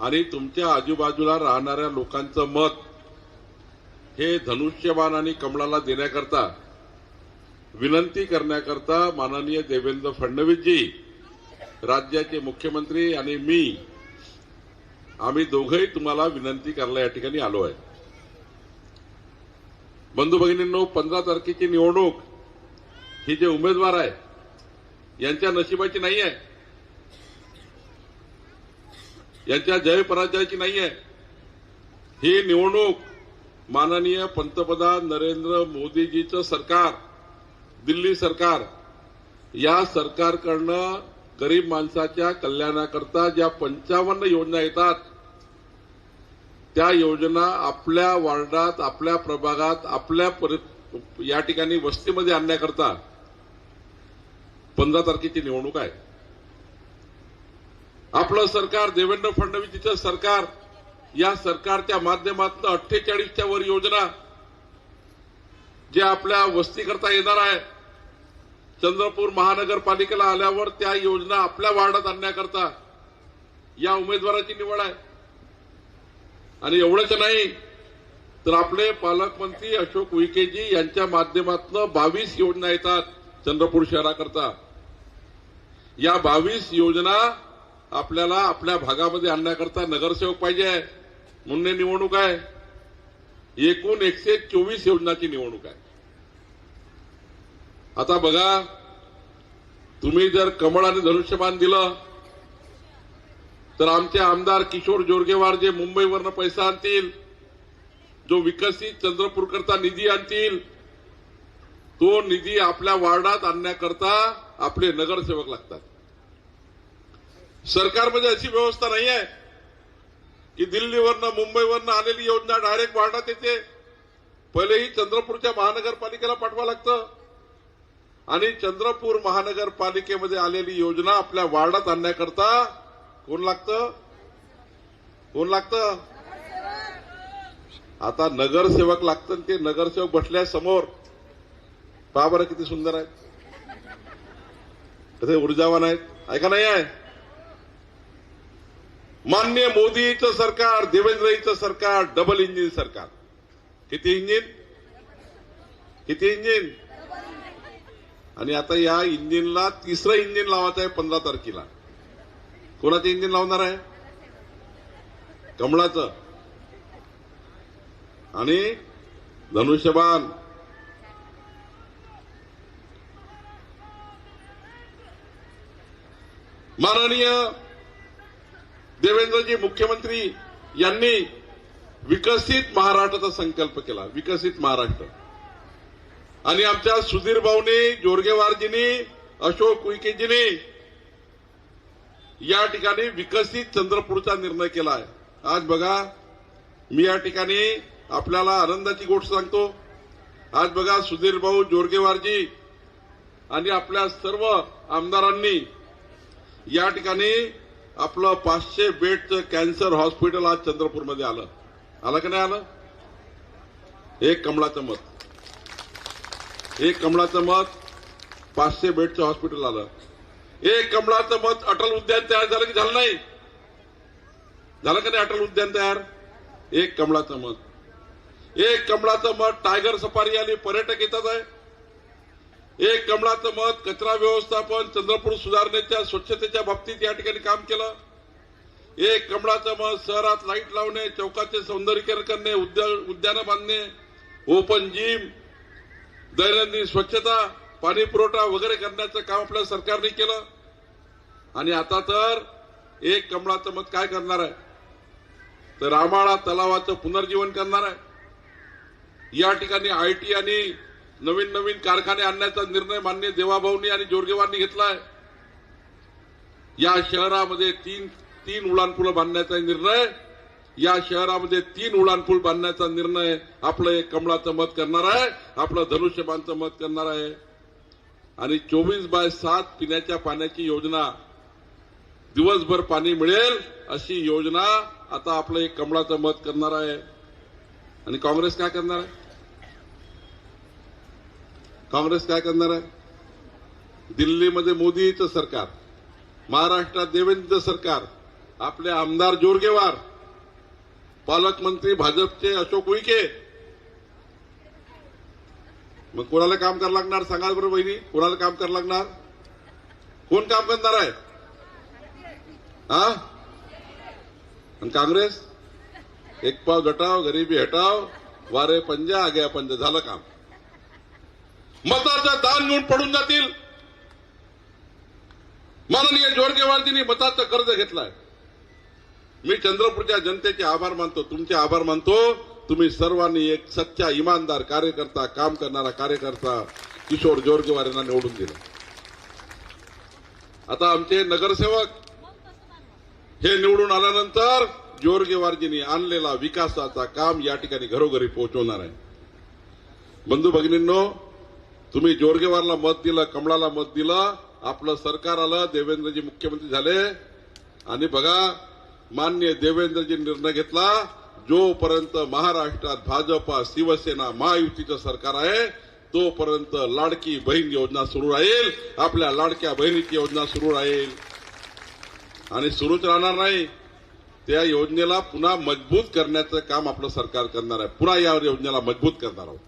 आणि तुमच्या आजूबाजूला राहणाऱ्या लोकांचं मत हे धनुष्यबाण आणि कमळाला देण्याकरता विनंती करण्याकरता माननीय देवेंद्र फडणवीसजी राज्याचे मुख्यमंत्री आणि मी आम्ही दोघंही तुम्हाला विनंती करायला या ठिकाणी आलो आहे. बंधू भगिनींनो पंधरा तारखेची निवडणूक ही जे उमेदवार आहे यांच्या नशिबाची नाही आहे. यांच्या जय पराजयाची नाही आहे ही निवडणूक माननीय पंतप्रधान नरेंद्र मोदीजीचं सरकार दिल्ली सरकार या सरकारकडनं गरीब माणसाच्या कल्याणाकरता ज्या पंचावन्न योजना येतात त्या योजना आपल्या वार्डात आपल्या प्रभागात आपल्या या ठिकाणी वस्तीमध्ये आणण्याकरता पंधरा तारखेची निवडणूक आहे. आपलं सरकार देवेंद्र फडणवीसचं सरकार या सरकारच्या माध्यमातून अठ्ठेचाळीसच्या वर योजना जे आपल्या वस्तीकरता येणार आहे चंद्रपूर महानगरपालिकेला आल्यावर त्या योजना आपल्या वार्डात आणण्याकरता या उमेदवाराची निवड आहे. आणि एवढंच नाही तर आपले पालकमंत्री अशोक विखेजी यांच्या माध्यमातून बावीस योजना येतात चंद्रपूर शहराकरता. या बावीस योजना आपल्याला आपल्या भागामध्ये आणण्याकरता नगरसेवक पाहिजे आहे. म्हणून निवडणूक आहे. एकूण एकशे चोवीस योजनाची निवडणूक आहे. आता बघा तुम्ही जर कमळ आणि धनुष्यमान दिलं तर आमचे आमदार किशोर जोरगेवार जे मुंबईवरनं पैसा आणतील जो विकसित चंद्रपूर करता निधी आणतील तो निधी आपल्या वार्डात आणण्याकरता आपले नगरसेवक लागतात. सरकारमध्ये अशी व्यवस्था नाही आहे. की दिल्लीवरनं मुंबईवरनं आलेली योजना डायरेक्ट वाढण्यात येते. पहिले ही चंद्रपूरच्या महानगरपालिकेला पाठवा लागतं. आणि चंद्रपूर महानगरपालिकेमध्ये आलेली योजना आपल्या वार्डात आणण्याकरता कोण लागतं? कोण लागतं? आता नगरसेवक लागतं ते नगरसेवक बसल्या समोर. पहा बरं किती सुंदर आहेत. ते ऊर्जावान आहेत. ऐका नाही आहे? मान्य मोदीचं सरकार देवेंद्रजीचं सरकार डबल इंजिन सरकार. किती इंजिन किती इंजिन आणि आता या इंजिनला तिसरं इंजिन लावायचं आहे पंधरा तारखेला. कोणाचं इंजिन लावणार आहे? कमळाचं. आणि धनुष्यबाण. माननीय देवेंद्रजी मुख्यमंत्री यांनी विकसित महाराष्ट्राचा संकल्प केला विकसित महाराष्ट्र. आणि आमच्या सुधीर भाऊनी जोरगेवारजींनी अशोक उईकेजींनी या ठिकाणी विकसित चंद्रपूरचा निर्णय केला आहे आज बघा मी या ठिकाणी आपल्याला आनंदाची गोष्ट सांगतो. आज बघा सुधीर भाऊ जोरगेवारजी आणि आपल्या सर्व आमदारांनी या ठिकाणी आपलं पाचशे बेडचं कॅन्सर हॉस्पिटल आज चंद्रपूरमध्ये आलं. आलं का नाही आलं? एक कमळाचं मत. एक कमळाचं मत पाचशे बेडचं हॉस्पिटल आलं. एक कमळाचं मत अटल उद्यान तयार झालं की झालं नाही? झालं का नाही अटल उद्यान तयार? एक कमळाचं मत. एक कमळाचं मत टायगर सफारी आली पर्यटक येतात आहे. एक कमळाचं मत कचरा व्यवस्थापन चंद्रपूर सुधारणेच्या स्वच्छतेच्या बाबतीत या ठिकाणी काम केलं. एक कमळाचं मत शहरात लाइट लावणे चौकाचे सौंदर्यीकरण करणे उद्या- उद्यानं बांधणे ओपन जिम दैनंदिन स्वच्छता पाणी पुरवठा वगैरे करण्याचं काम आपल्या सरकारने केलं. आणि आता तर एक कमळाचं मत काय करणार आहे? तर रामाळा तलावाचं पुनर्जीवन करणार आहे. या ठिकाणी आयटी आणि नवीन नवीन कारखाने आणण्याचा निर्णय मान्य देवाभाऊंनी आणि जोरगेवांनी घेतलाय. या शहरामध्ये तीन तीन उडानपूल बांधण्याचा निर्णय या शहरामध्ये तीन उडानपूल बांधण्याचा निर्णय आपलं एक कमळाचं मत करणार आहे आपलं धनुष्यबाणचं मत करणार आहे. आणि चोवीस बाय सात पिण्याच्या पाण्याची योजना दिवसभर पाणी मिळेल अशी योजना आता आपलं एक कमळाचं मत करणार आहे. आणि काँग्रेस काय करणार आहे? काँग्रेस काय करणार आहे? दिल्लीमध्ये मोदीचं सरकार महाराष्ट्रात देवेंद्र सरकार आपले आमदार जोरगेवार पालकमंत्री भाजपचे अशोक उईके मग कोणाला काम करायला लागणार? सांगाल बरं बहिणी कोणाला काम करायला लागणार? कोण काम करणार आहे? हा? आणि काँग्रेस? एक पाव गटाव गरिबी हटाव वारे पंजा आग्या पंजा झालं काम. मताचं दान घेऊन पडून जातील. माननीय जोरगेवारजींनी मताचं कर्ज घेतलाय. मी चंद्रपूरच्या जनतेचे आभार मानतो तुमचे आभार मानतो. तुम्ही सर्वांनी एक सच्चा इमानदार कार्यकर्ता काम करणारा कार्यकर्ता किशोर जोरगेवार यांना निवडून दिला. आता आमचे नगरसेवक हे निवडून आल्यानंतर जोरगेवारजींनी आणलेला विकासाचा काम या ठिकाणी घरोघरी पोहोचवणार आहे. बंधू भगिनींनो तुम्ही जोरगेवारला मत दिलं कमळाला मत दिलं आपलं सरकार आलं देवेंद्रजी मुख्यमंत्री झाले. आणि बघा मान्य देवेंद्रजी निर्णय घेतला जोपर्यंत महाराष्ट्रात भाजपा शिवसेना महायुतीचं सरकार आहे तोपर्यंत लाडकी बहीण योजना सुरू राहील. आपल्या लाडक्या बहिणीची योजना सुरू राहील. आणि सुरूच राहणार नाही. त्या योजनेला पुन्हा मजबूत करण्याचं काम आपलं सरकार करणार आहे. पुन्हा या योजनेला मजबूत करणार आहोत.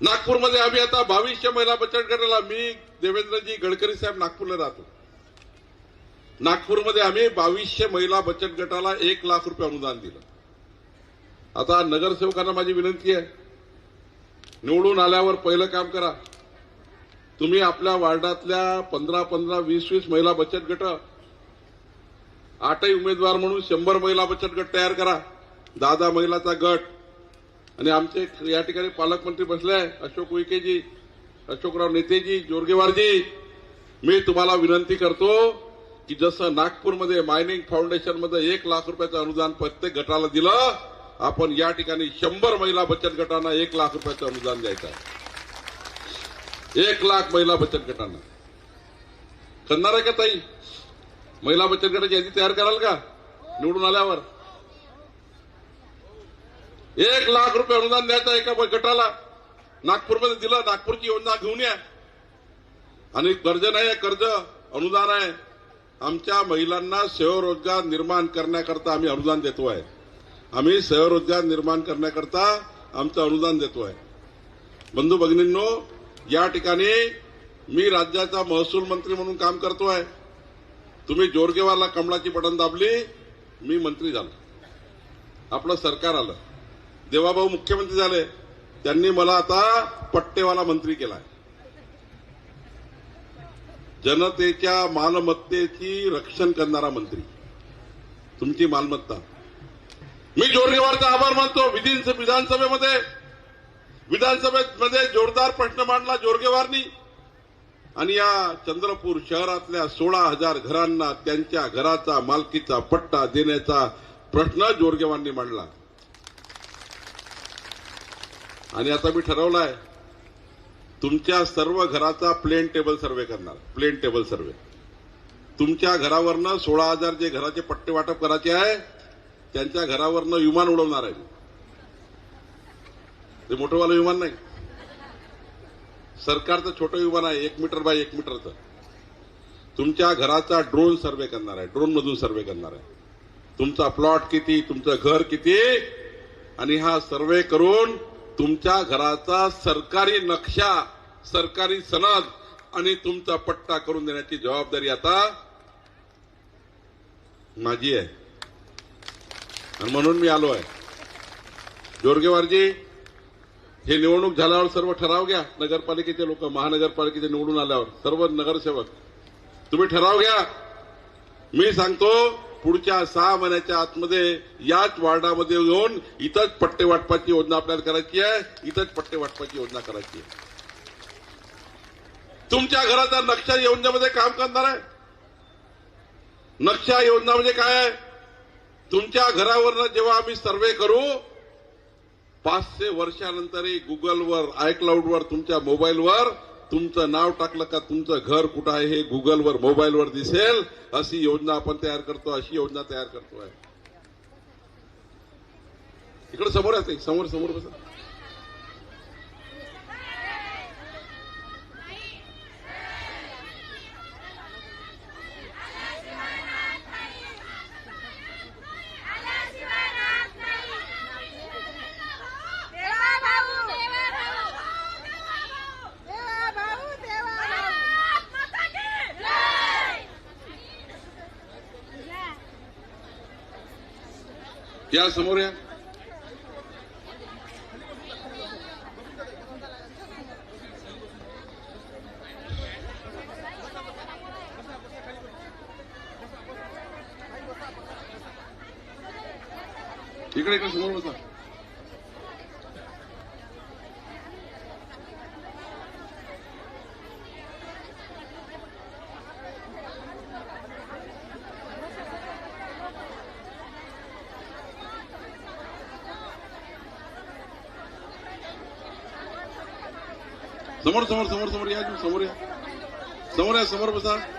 नागपूरमध्ये आम्ही आता बावीसशे महिला बचत गटाला मी देवेंद्रजी गडकरी साहेब नागपूरला राहतो. नागपूरमध्ये आम्ही बावीसशे महिला बचत गटाला एक लाख रुपये अनुदान दिलं. आता नगरसेवकांना माझी विनंती आहे निवडून आल्यावर पहिलं काम करा. तुम्ही आपल्या वार्डातल्या पंधरा पंधरा वीस वीस महिला बचत गट आठही उमेदवार म्हणून शंभर महिला बचत गट तयार करा. दहा दहा महिलाचा गट आणि आमचे या ठिकाणी पालकमंत्री बसले अशोक उईकेजी अशोकराव नेतेजी जोरगेवारजी मी तुम्हाला विनंती करतो की जसं नागपूरमध्ये मायनिंग फाउंडेशनमध्ये एक लाख रुपयाचं अनुदान प्रत्येक गटाला दिलं आपण या ठिकाणी शंभर महिला बचत गटांना एक लाख रुपयाचं अनुदान द्यायचं आहे. एक लाख महिला बचत गटांना. करणार आहे का ताई? महिला बचत गटाची यादी तयार कराल का? निवडून आल्यावर? एक लाख रुपये अनुदान द्यायचं एका गटाला. नागपूरमध्ये दिलं नागपूरची योजना घेऊन या. आणि कर्ज नाही आहे कर्ज अनुदान आहे. आमच्या महिलांना स्वयंरोजगार निर्माण करण्याकरता आम्ही अनुदान देतो आहे आम्ही स्वयंरोजगार निर्माण करण्याकरता आमचं अनुदान देतो आहे बंधू भगिनींनो या ठिकाणी मी राज्याचा महसूल मंत्री म्हणून काम करतो आहे तुम्ही जोरगेवाला कमळाची बटन दाबली मी मंत्री झालो. आपलं सरकार आलं. देवाभाऊ मुख्यमंत्री झाले त्यांनी मला आता पट्टेवाला मंत्री केलाय. जनतेच्या मालमत्तेची रक्षण करणारा मंत्री. तुमची मालमत्ता. मी जोरगेवारचा आभार मानतो. विधी विधानसभेमध्ये विधानसभेमध्ये जोरदार प्रश्न मांडला जोरगेवारनी. आणि या चंद्रपूर शहरातल्या सोळा हजार घरांना त्यांच्या घराचा मालकीचा पट्टा देण्याचा प्रश्न जोरगेवारनी मांडला. आणि आता मी ठरवलं आहे तुमच्या सर्व घराचा प्लेन टेबल सर्वे करणार. प्लेन टेबल सर्वे तुमच्या घरावरनं सोळा हजार जे घराचे पट्टे वाटप करायचे आहे त्यांच्या घरावरनं विमान उडवणार आहे ते मोठंवालं विमान नाही. सरकारचं छोटं विमान आहे एक मीटर बाय एक मीटरचं. तुमच्या घराचा ड्रोन सर्वे करणार आहे ड्रोन मधून सर्वे करणार आहे. तुमचा प्लॉट किती तुमचं घर किती आणि हा सर्वे करून तुमच्या घराचा सरकारी नक्षा सरकारी सनद आणि तुमचा पट्टा करून देण्याची जबाबदारी आता माझी आहे. आणि म्हणून मी आलो आहे जोरगेवारजी हे निवडणूक झाल्यावर सर्व ठराव घ्या. नगरपालिकेचे लोक महानगरपालिकेचे निवडून आल्यावर सर्व नगरसेवक तुम्ही ठराव घ्या. मी सांगतो पुढच्या सहा महिन्याच्या आतमध्ये याच वार्डामध्ये येऊन इथंच पट्टे वाटपाची योजना आपल्याला करायची आहे. इथंच पट्टे वाटपाची योजना करायची आहे. तुमच्या घराचा नक्षा योजनेमध्ये काम करणार आहे. नक्षा योजना म्हणजे काय आहे? तुमच्या घरावरनं जेव्हा आम्ही सर्वे करू पाचशे वर्षानंतरही गुगलवर आयक्लाउडवर तुमच्या मोबाईलवर तुमचं नाव टाकलं का तुमचं घर कुठं आहे हे गुगलवर मोबाईलवर दिसेल. अशी योजना आपण तयार करतो अशी योजना तयार करतो आहे इकडे समोर आहे समोर समोर बसा. या समोर या. इकडे इकडे समोर बसा? समोर समोर समोर समोर या समोर या. समोर या समोर बसा.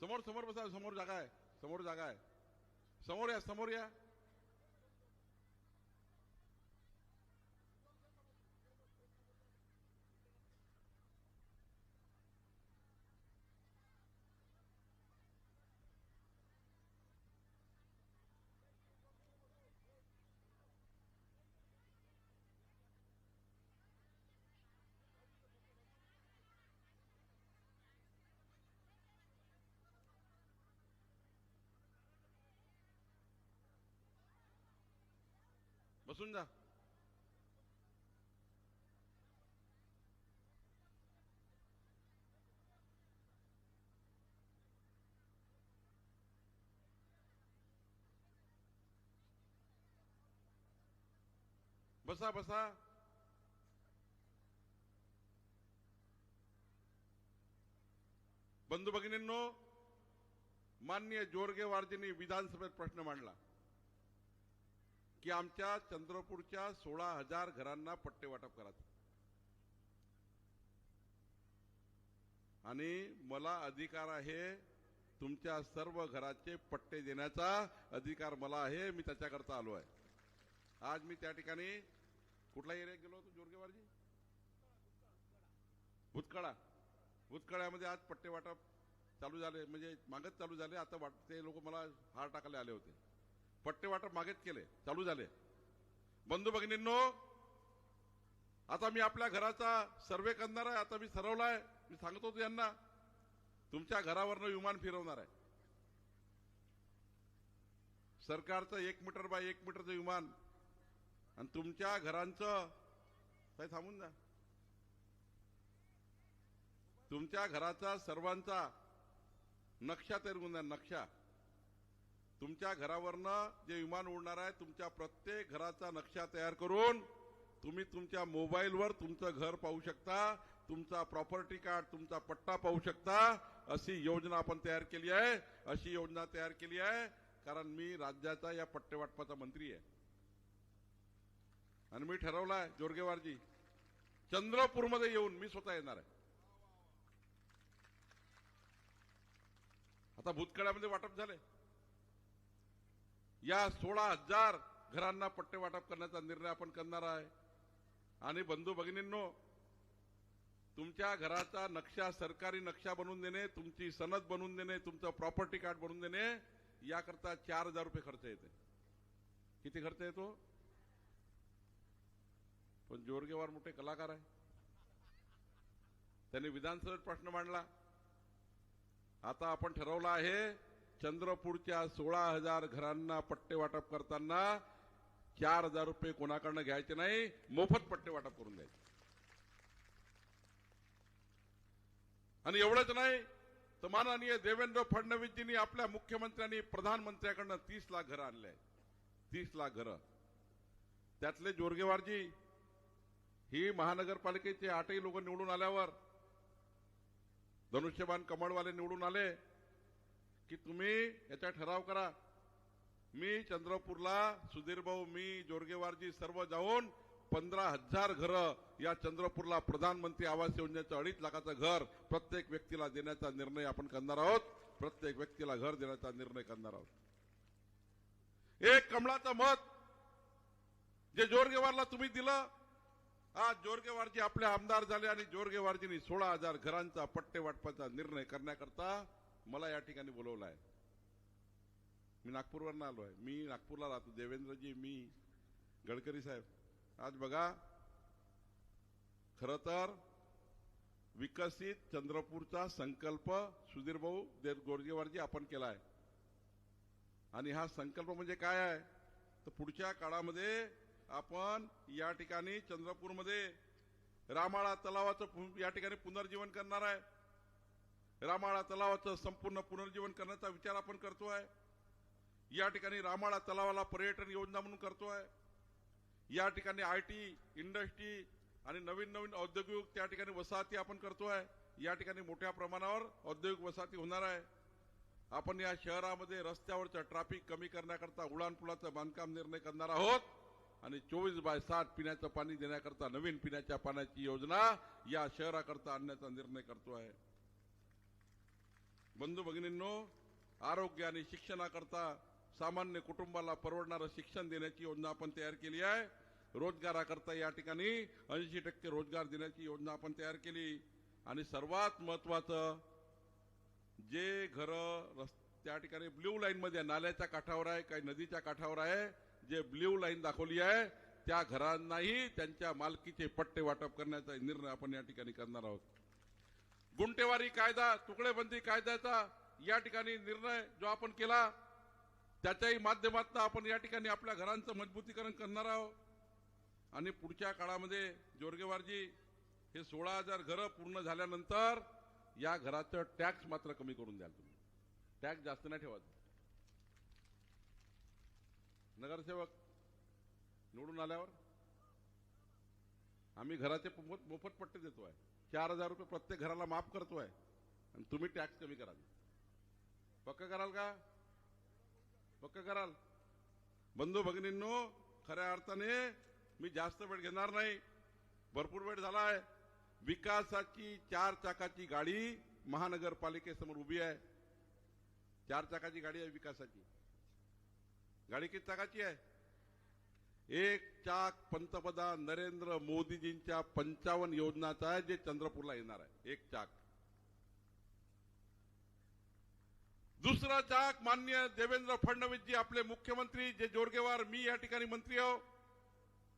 समोर समोर बसा समोर जागा आहे. समोर जागा आहे. समोर या समोर या. बसून जा. बसा बसा. बंधू भगिनींनो मान्य जोरगे वारजींनी विधानसभेत प्रश्न मांडला. की आमच्या चंद्रपूरच्या सोळा हजार घरांना पट्टे वाटप करायचं आणि मला अधिकार आहे तुमच्या सर्व घराचे पट्टे देण्याचा अधिकार मला आहे मी त्याच्याकरता आलो आहे. आज मी त्या ठिकाणी कुठला एरियात गेलो होतो जोरगेवारजी? भूतकाळा. भूतकाळ्यामध्ये आज पट्टे वाटप चालू झाले म्हणजे मागच चालू झाले आता वाट ते लोक मला हार टाकायला आले होते. पट्टे वाटप मागेच केले. चालू झाले. बंधू भगिनींनो आता मी आपल्या घराचा सर्वे करणार आहे. आता मी सरवलाय मी सांगतो यांना तुमच्या घरावरनं विमान फिरवणार आहे. सरकारचं एक मीटर बाय एक मीटरचं विमान आणि तुमच्या घरांचं काही थांबून जा तुमच्या घराचा सर्वांचा नक्षा तयार होऊन द्या नक्षा. तुमच्या घरावरनं जे विमान उडणार आहे तुमच्या प्रत्येक घराचा नक्षा तयार करून तुम्ही तुमच्या मोबाईलवर तुमचं घर पाहू शकता तुमचा प्रॉपर्टी कार्ड तुमचा पट्टा पाहू शकता अशी योजना आपण तयार केली आहे अशी योजना तयार केली आहे कारण मी राज्याचा या पट्टेवाटपाचा मंत्री आहे. आणि मी ठरवलाय जोरगेवारजी चंद्रपूरमध्ये येऊन मी स्वतः येणार आहे. आता भूतकाळामध्ये वाटप झाले या सोळा हजार घरांना पट्टे वाटप करण्याचा निर्णय आपण करणार आहे. आणि बंधू भगिनींनो तुमच्या घराचा नक्षा सरकारी नक्षा बनवून देणे तुमची सनद बनवून देणे तुमचं प्रॉपर्टी कार्ड बनवून देणे याकरता चार हजार रुपये खर्च येते. किती खर्च येतो? पण जोरगेवार मोठे कलाकार आहे. त्यांनी विधानसभेत प्रश्न मांडला. आता आपण ठरवलं आहे चंद्रपूरच्या सोळा हजार घरांना पट्टे वाटप करताना चार हजार रुपये कोणाकडनं घ्यायचे नाही मोफत पट्टे वाटप करून द्यायचे. आणि एवढंच नाही तर माननीय देवेंद्र फडणवीसजींनी आपल्या मुख्यमंत्र्यांनी प्रधानमंत्र्याकडनं तीस लाख घरं आणले आहेत. तीस लाख घरं. त्यातले जोरगेवारजी ही महानगरपालिकेचे आठही लोक निवडून आल्यावर धनुष्यबान कमळवाले निवडून आले की तुम्ही याचा ठराव करा. मी चंद्रपूरला सुधीरभाऊ मी जोरगेवारजी सर्व जाऊन पंधरा हजार घरं या चंद्रपूरला प्रधानमंत्री आवास योजनेचं अडीच लाखाचं घर प्रत्येक व्यक्तीला देण्याचा निर्णय आपण करणार आहोत. प्रत्येक व्यक्तीला घर देण्याचा निर्णय करणार आहोत. एक कमळाचं मत जे जोरगेवारला तुम्ही दिलं आज जोरगेवारजी आपले आमदार झाले आणि जोरगेवारजींनी सोळा हजार घरांचा पट्टे वाटपाचा निर्णय करण्याकरता मला या ठिकाणी बोलवलं आहे मी नागपूरवरनं आलो आहे मी नागपूरला राहतो. देवेंद्रजी मी गडकरी साहेब. आज बघा खर तर विकसित चंद्रपूरचा संकल्प सुधीर भाऊ देव गोरजेवारजी आपण केलाय. आणि हा संकल्प म्हणजे काय आहे? तर पुढच्या काळामध्ये आपण या ठिकाणी चंद्रपूरमध्ये रामाळा तलावाचं या ठिकाणी पुनर्जीवन करणार आहे. रामाळा तलावाचं संपूर्ण पुनर्जीवन करण्याचा विचार आपण करतो आहे या ठिकाणी रामाळा तलावाला पर्यटन योजना म्हणून करतो आहे या ठिकाणी आय टी इंडस्ट्री आणि नवीन नवीन औद्योगिक त्या ठिकाणी वसाहती आपण करतो आहे या ठिकाणी मोठ्या प्रमाणावर औद्योगिक वसाहती होणार आहे. आपण या शहरामध्ये रस्त्यावरचं ट्रॅफिक कमी करण्याकरता उडाणपुलाचं बांधकाम निर्णय करणार आहोत. आणि चोवीस बाय सात पिण्याचं पाणी देण्याकरता नवीन पिण्याच्या पाण्याची योजना या शहराकरता आणण्याचा निर्णय करतो आहे बंधू भगिनींनो आरोग्य आणि शिक्षणाकरता सामान्य कुटुंबाला परवडणारं शिक्षण देण्याची योजना आपण तयार केली आहे. रोजगाराकरता या ठिकाणी ऐंशी टक्के रोजगार देण्याची योजना आपण तयार केली. आणि सर्वात महत्वाचं जे घर त्या ठिकाणी ब्ल्यू लाईनमध्ये नाल्याच्या काठावर आहे काही नदीच्या काठावर आहे जे ब्ल्यू लाईन दाखवली आहे त्या घरांनाही त्यांच्या मालकीचे पट्टे वाटप करण्याचा निर्णय आपण या ठिकाणी करणार आहोत. गुंटेवारी कायदा तुकडेबंदी कायद्याचा या ठिकाणी निर्णय जो आपण केला त्याच्याही माध्यमातून आपण या ठिकाणी आपल्या घरांचं मजबूतीकरण करणार आहोत. आणि पुढच्या काळामध्ये जोरगेवारजी हे सोळा हजार घरं पूर्ण झाल्यानंतर या घराचं टॅक्स मात्र कमी करून द्याल तुम्ही. टॅक्स जास्त नाही ठेवा नगरसेवक निवडून आल्यावर आम्ही घराचे मोफत मोफत पट्टे देतोय. चार हजार रुपये प्रत्येक घराला माफ करतोय. आणि तुम्ही टॅक्स कमी कराल. पक्क कराल का? पक्क कराल. बंधू भगिनींनो खऱ्या अर्थाने मी जास्त वेळ घेणार नाही. भरपूर वेळ झालाय. विकासाची चार चाकाची गाडी महानगरपालिकेसमोर उभी आहे. चार चाकाची गाडी आहे विकासाची. गाडी किती चाकाची आहे? एक चाक पंतप्रधान नरेंद्र मोदीजींच्या पंचावन्न योजनाचा आहे जे चंद्रपूरला येणार आहे. एक चाक. दुसरा चाक मान्य देवेंद्र फडणवीसजी आपले मुख्यमंत्री जे जोरगेवार मी या ठिकाणी मंत्री आहो.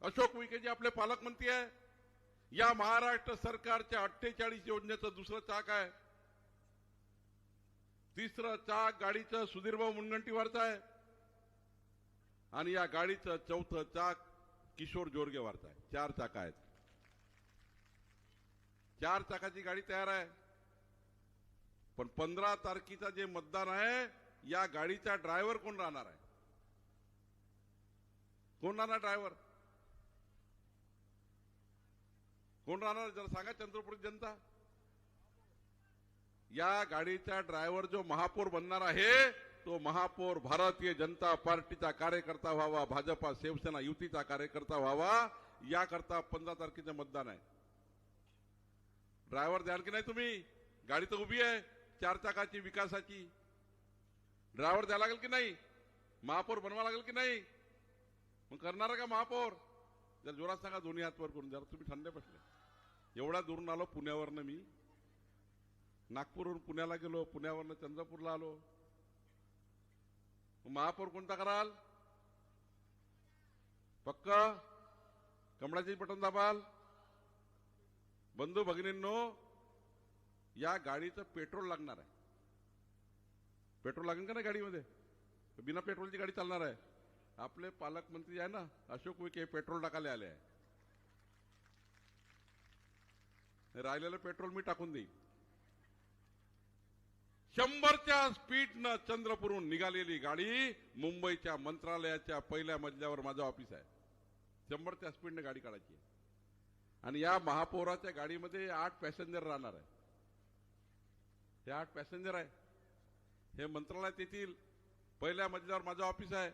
अशोक विखेजी आपले पालकमंत्री आहे. या महाराष्ट्र सरकारच्या अठ्ठेचाळीस योजनेचं दुसरं चाक आहे. तिसरं चाक गाडीचं सुधीरभाऊ मुनगंटीवारचं आहे. आणि या गाडीचं चौथं चाक किशोर जोरगेवारचं आहे. चार चाक आहेत. चार चाकाची गाडी तयार आहे. पण पंधरा तारखेचा जे मतदान आहे या गाडीचा ड्रायव्हर कोण राहणार आहे? कोण राहणार ड्रायव्हर? कोण राहणार? जरा सांगा चंद्रपूर जनता. या गाडीचा ड्रायव्हर जो महापौर बनणार आहे तो महापौर भारतीय जनता पार्टीचा कार्यकर्ता व्हावा भाजपा शिवसेना युतीचा कार्यकर्ता व्हावा याकरता पंधरा तारखेचं मतदान आहे. ड्रायव्हर द्याल की नाही तुम्ही? गाडी तर उभी आहे चार चाकाची विकासाची. ड्रायव्हर द्यायला लागेल की नाही? महापौर बनवा लागेल की नाही? मग करणार का महापौर? जर जोरात सांगा दोन्ही हात वर करून जरा तुम्ही थंड बसले. एवढा दुरून आलो पुण्यावरनं मी. नागपूरवरून पुण्याला गेलो पुण्यावरनं चंद्रपूरला आलो. महापौर कोणता कराल? पक्क? कमळाची बटन दाबाल? बंधू भगिनींनो या गाडीचं पेट्रोल लागणार आहे. पेट्रोल लागेल का नाही गाडीमध्ये? बिना पेट्रोलची गाडी चालणार आहे. आपले पालकमंत्री आहे ना अशोक विखे पेट्रोल टाकायला आले आहे. राहिलेलं पेट्रोल मी टाकून देईन. शंभरच्या स्पीडनं चंद्रपूरहून निघालेली गाडी मुंबईच्या मंत्रालयाच्या पहिल्या मजल्यावर माझं ऑफिस आहे. शंभरच्या स्पीडनं गाडी काढायची आणि या महापौराच्या गाडीमध्ये आठ पॅसेंजर राहणार आहे. हे आठ पॅसेंजर आहे. हे मंत्रालयात येतील. पहिल्या मजल्यावर माझं ऑफिस आहे.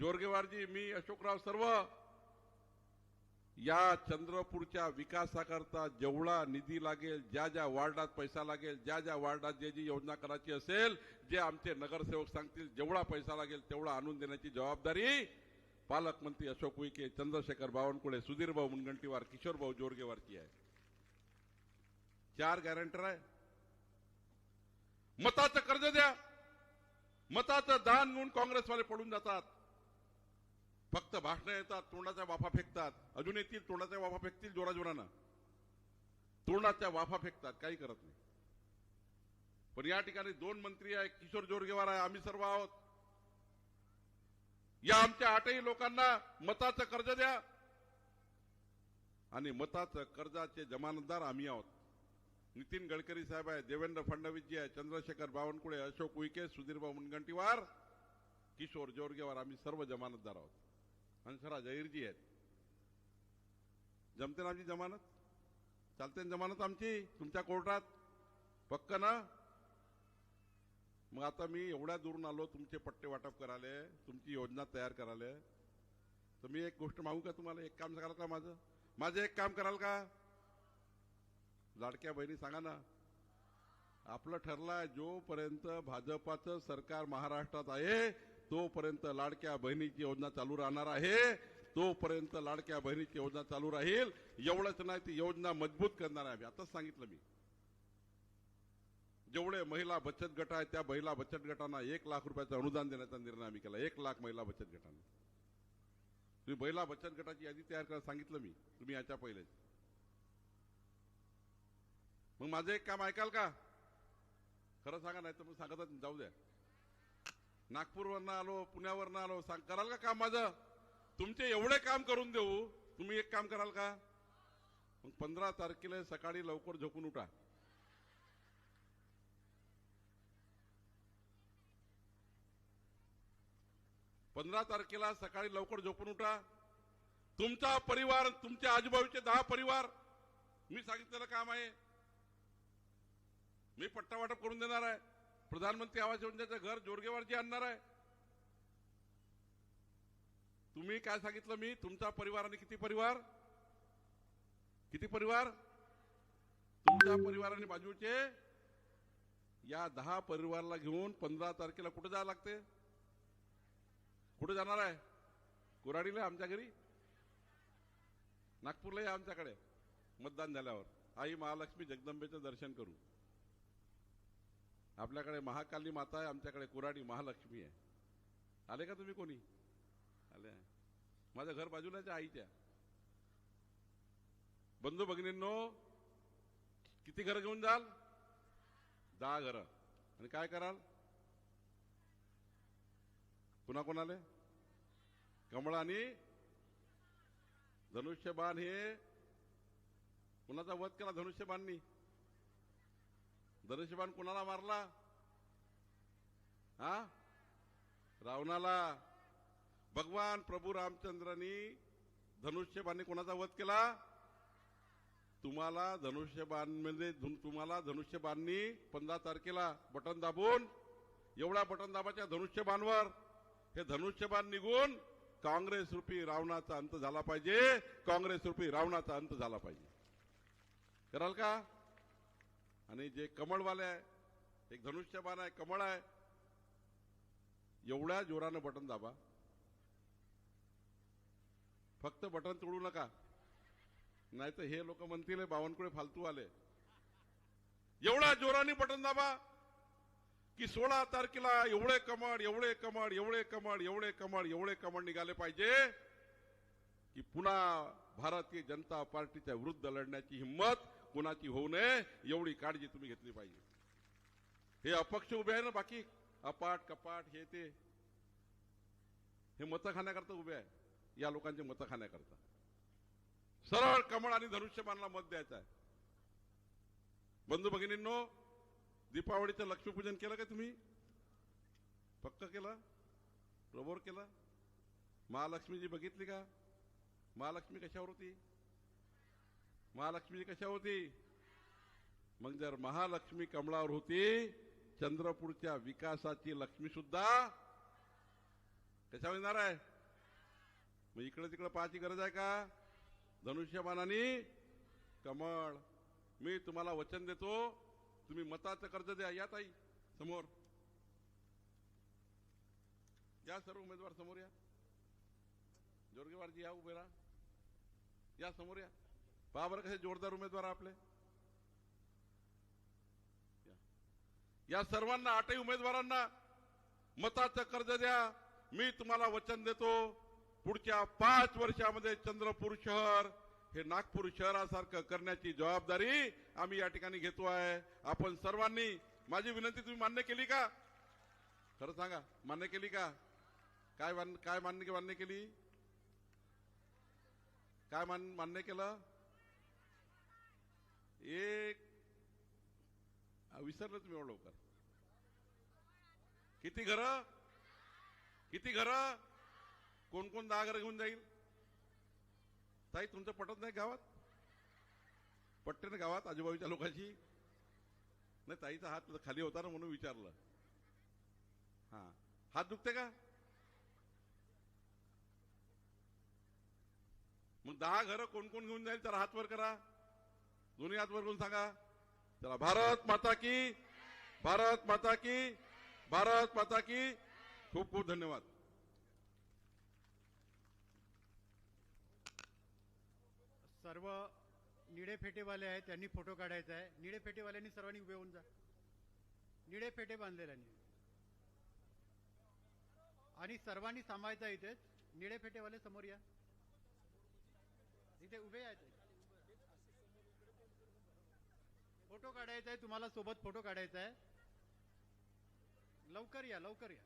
जोरगेवारजी मी अशोकराव सर्व या चंद्रपूरच्या विकासाकरता जेवढा निधी लागेल ज्या ज्या वार्डात पैसा लागेल ज्या ज्या वार्डात जे जी योजना करायची असेल जे आमचे नगरसेवक सांगतील जेवढा पैसा लागेल तेवढा आणून देण्याची जबाबदारी पालकमंत्री अशोक उईके चंद्रशेखर बावनकुळे सुधीरभाऊ मुनगंटीवार किशोरभाऊ जोरगेवारची आहे. चार गॅरंटर आहे. मताचं कर्ज द्या. मताचं दान म्हणून काँग्रेसवाले पडून जातात. फक्त भाषणं येतात तोंडाच्या वाफा फेकतात. अजून येतील तोंडाच्या वाफा फेकतील जोराजोरानं. तोंडाच्या वाफा फेकतात काही करत नाही. पण या ठिकाणी दोन मंत्री आहे किशोर जोरगेवार आहे आम्ही सर्व आहोत. या आमच्या आठही लोकांना मताचं कर्ज द्या. आणि मताचं कर्जाचे जमानतदार आम्ही आहोत. नितीन गडकरी साहेब आहे देवेंद्र फडणवीसजी आहे चंद्रशेखर बावनकुळे अशोक उईके सुधीरभाऊ मुनगंटीवार किशोर जोरगेवार आम्ही सर्व जमानतदार आहोत. हंसराज जहीरजी आहेत. जमते ना आमची जमानत? चालते ना जमानत आमची? तुमच्या कोर्टात? पक्क ना? मग आता मी एवढ्या दूरून आलो तुमचे पट्टे वाटप कराले तुमची योजना तयार कराले तर मी एक गोष्ट मागू का तुम्हाला? एक काम कराल का माझं? माझं एक काम कराल का? लाडक्या बहिणी सांगा ना. आपलं ठरलंय जोपर्यंत भाजपाचं सरकार महाराष्ट्रात आहे तोपर्यंत लाडक्या बहिणीची योजना चालू राहणार आहे. तोपर्यंत लाडक्या बहिणीची योजना चालू राहील. एवढंच नाही ती योजना मजबूत करणार आहे. आताच सांगितलं मी. जेवढे महिला बचत गट आहेत त्या महिला बचत गटांना एक लाख रुपयाचं अनुदान देण्याचा निर्णय आम्ही केला. एक लाख महिला बचत गटांना. तुम्ही महिला बचत गटाची यादी तयार करायला सांगितलं मी. तुम्ही याच्या पहिलेच मग माझं एक काम ऐकाल का? खरं सांगा नाही तर मग सांगतच जाऊ द्या. नागपूरवरनं आलो पुण्यावरनं आलो सांग कराल का काम माझं? तुमचे एवढे काम करून देऊ तुम्ही एक काम कराल का? मग पंधरा तारखेला सकाळी लवकर झोपून उठा. पंधरा तारखेला सकाळी लवकर झोपून उठा. तुमचा परिवार तुमच्या आजूबाजूचे दहा परिवार मी सांगितलेलं काम आहे. मी पट्टा वाटप करून देणार आहे. प्रधानमंत्री आवास योजनेचं घर जोरगेवरची आणणार आहे. तुम्ही काय सांगितलं मी? तुमचा परिवार आणि किती परिवार? किती परिवार? तुमच्या परिवार आणि बाजूचे या दहा परिवाराला घेऊन पंधरा तारखेला कुठे जायला लागते? कुठे जाणार आहे? कुराडीला आमच्या घरी? नागपूरला या आमच्याकडे. मतदान झाल्यावर. आई महालक्ष्मी जगदंबेचं दर्शन करू. आपल्याकडे महाकाली माता आहे आमच्याकडे कुराडी महालक्ष्मी आहे. आले का तुम्ही कोणी? आले. माझं घर बाजूलाच आईच्या. बंधू भगिनींनो किती घर घेऊन जाल? दहा घर. आणि काय कराल? पुन्हा कोणाले? कमळ आणि धनुष्यबाण हे कुणाचा वध केला धनुष्यबाणनी? दरशिबान कुणाला मारला? हा? रावणाला. भगवान प्रभू रामचंद्रांनी धनुष्यबाणने कोणाचा वध केला? तुम्हाला धनुष्यबाण म्हणजे तुम्हाला धनुष्यबाणनी पंधरा तारखेला बटन दाबून एवढ्या बटन दाबाच्या धनुष्यबाणवर हे धनुष्यबाण निघून काँग्रेस रूपी रावणाचा अंत झाला पाहिजे. काँग्रेस रूपी रावणाचा अंत झाला पाहिजे. कराल का? आणि जे कमळवाले आहे एक धनुष्यबाण आहे कमळ आहे एवढ्या जोरानं बटन दाबा. फक्त बटन तोडू नका. नाही तर हे लोक म्हणतील बावनकुळे फालतू आले. एवढ्या जोराने बटन दाबा की सोळा तारखेला एवढे कमळ एवढे कमळ एवढे कमळ एवढे कमळ एवढे कमळ निघाले पाहिजे की पुन्हा भारतीय जनता पार्टीच्या विरुद्ध लढण्याची हिंमत कुणाची होऊ नये एवढी काळजी तुम्ही घेतली पाहिजे. हे अपक्ष उभे आहे ना बाकी? अपाट कपाट हे ते. हे मतं खाण्याकरता उभे आहे. या लोकांचे मतं खाण्याकरता सरळ कमळ आणि धनुष्यबाणला मत द्यायचं आहे. बंधू भगिनींनो दीपावलीचं लक्ष्मीपूजन केलं का तुम्ही? पक्क केलं? प्रबोर केलं? महालक्ष्मीजी बघितली का? महालक्ष्मी कशावर होती? महालक्ष्मी कशा होती? मग जर महालक्ष्मी कमळावर होती चंद्रपूरच्या विकासाची लक्ष्मी सुद्धा कशावर येणार आहे? मग इकडे तिकडे पाहायची गरज आहे का? धनुष्यबाणाने कमळ मी तुम्हाला वचन देतो तुम्ही मताचं कर्ज द्या या ताई समोर. या सर्व उमेदवार समोर या. जोरगेवारजी या उभे राहा. या समोर या. पहा बरं कसे जोरदार उमेदवार आपले. या. सर्वांना आठही उमेदवारांना मताचं कर्ज द्या. मी तुम्हाला वचन देतो पुढच्या पाच वर्षामध्ये चंद्रपूर शहर हे नागपूर शहरासारखं करण्याची जबाबदारी आम्ही या ठिकाणी घेतो आहे. आपण सर्वांनी माझी विनंती तुम्ही मान्य केली का? खरं सांगा मान्य केली का? काय काय मान्य मान्य केली? काय मान मान्य केलं? एक विसरलंच विसरलं तुम्ही लवकर. किती घर? किती घर? कोण कोण दहा घर घेऊन जाईल? ताई तुमचं पटत नाही गावात? पटते ना गावात आजूबाजूच्या लोकांची नाही ताईचा हात खाली होता ना म्हणून विचारलं. हा. हात दुखते का? मग दहा घरं कोण कोण घेऊन जाईल? तर हात वर करा. दोन्ही हात वर सांगा. चला भारत माता की भारत माता की भारत माता की. खूप खूप धन्यवाद. सर्व निळे फेटेवाले आहेत त्यांनी फोटो काढायचा आहे. निळे फेटेवाल्यांनी सर्वांनी उभे होऊन जा. निळे फेटे बांधलेल्यांनी आणि सर्वांनी थांबायचं इथेच. निळे फेटेवाले समोर या. इथे उभे आहेत. फोटो काढायचा आहे तुम्हाला सोबत फोटो काढायचा आहे. लवकर या लवकर या.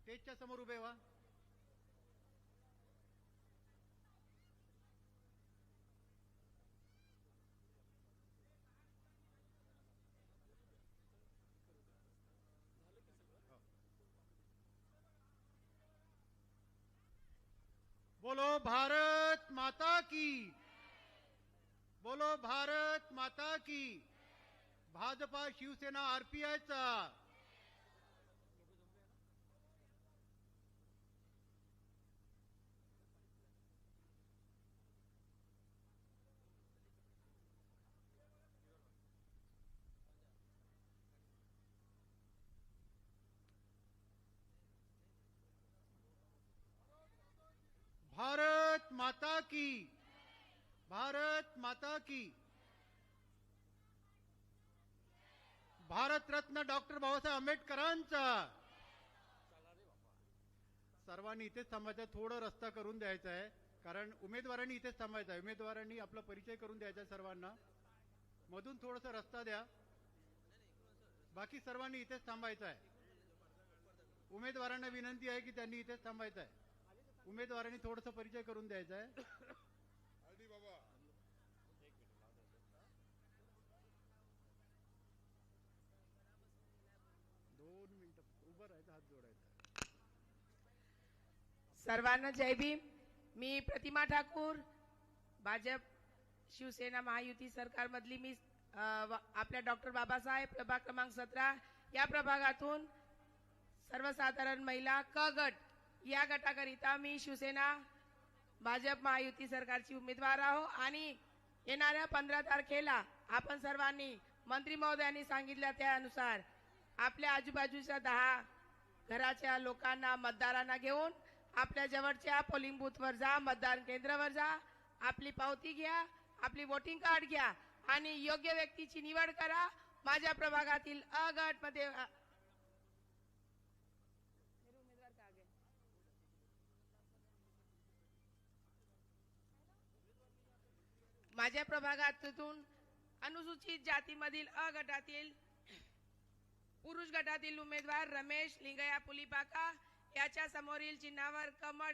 स्टेजच्या समोर उभे व्हा. बोलो भारत! माता की। बोलो भारत माता की। भाजपा शिवसेना आरपीआयचा भारत माता की भारत माता की। भारत रत्न डॉक्टर बाबासाहेब आंबेडकरांचा। सर्वांनी इथेच थांबायचं थोडं रस्ता करून द्यायचा आहे कारण उमेदवारांनी इथेच थांबायचा आहे. उमेदवारांनी आपला परिचय करून द्यायचा आहे सर्वांना. मधून थोडासा रस्ता द्या. बाकी सर्वांनी इथेच थांबायचं आहे. उमेदवारांना विनंती आहे की त्यांनी इथेच थांबायचं आहे. उमेदवारांनी थोडासा परिचय करून द्यायचा आहे. दोन मिनिटं उभं राहायचं हात जोडायचा. सर्वांना जय भीम. मी प्रतिमा ठाकूर भाजप शिवसेना महायुती सरकारमधली मी आपल्या डॉक्टर बाबासाहेब प्रभाग क्रमांक सतरा. या प्रभागातून सर्वसाधारण महिला क गट या गटाकरिता मी शिवसेना भाजप महायुती सरकारची उमेदवार आहो आणि येणाऱ्या पंधरा तारखेला आपण सर्वांनी मंत्री महोदयांनी सांगितल्या त्यानुसार आपल्या आजूबाजूच्या दहा घराच्या लोकांना मतदारांना घेऊन आपल्या जवळच्या पोलिंग बूथवर जा मतदान केंद्रावर जा आपली पावती घ्या आपली वोटिंग कार्ड घ्या आणि योग्य व्यक्तीची निवड करा. माझ्या प्रभागातील अ गट माझ्या प्रभागातून अनुसूचित जातीमधील अ गटातील पुरुष गटातील उमेदवार रमेश लिंगया पुलिपाका याच्या समोरील चिन्हावर कमळ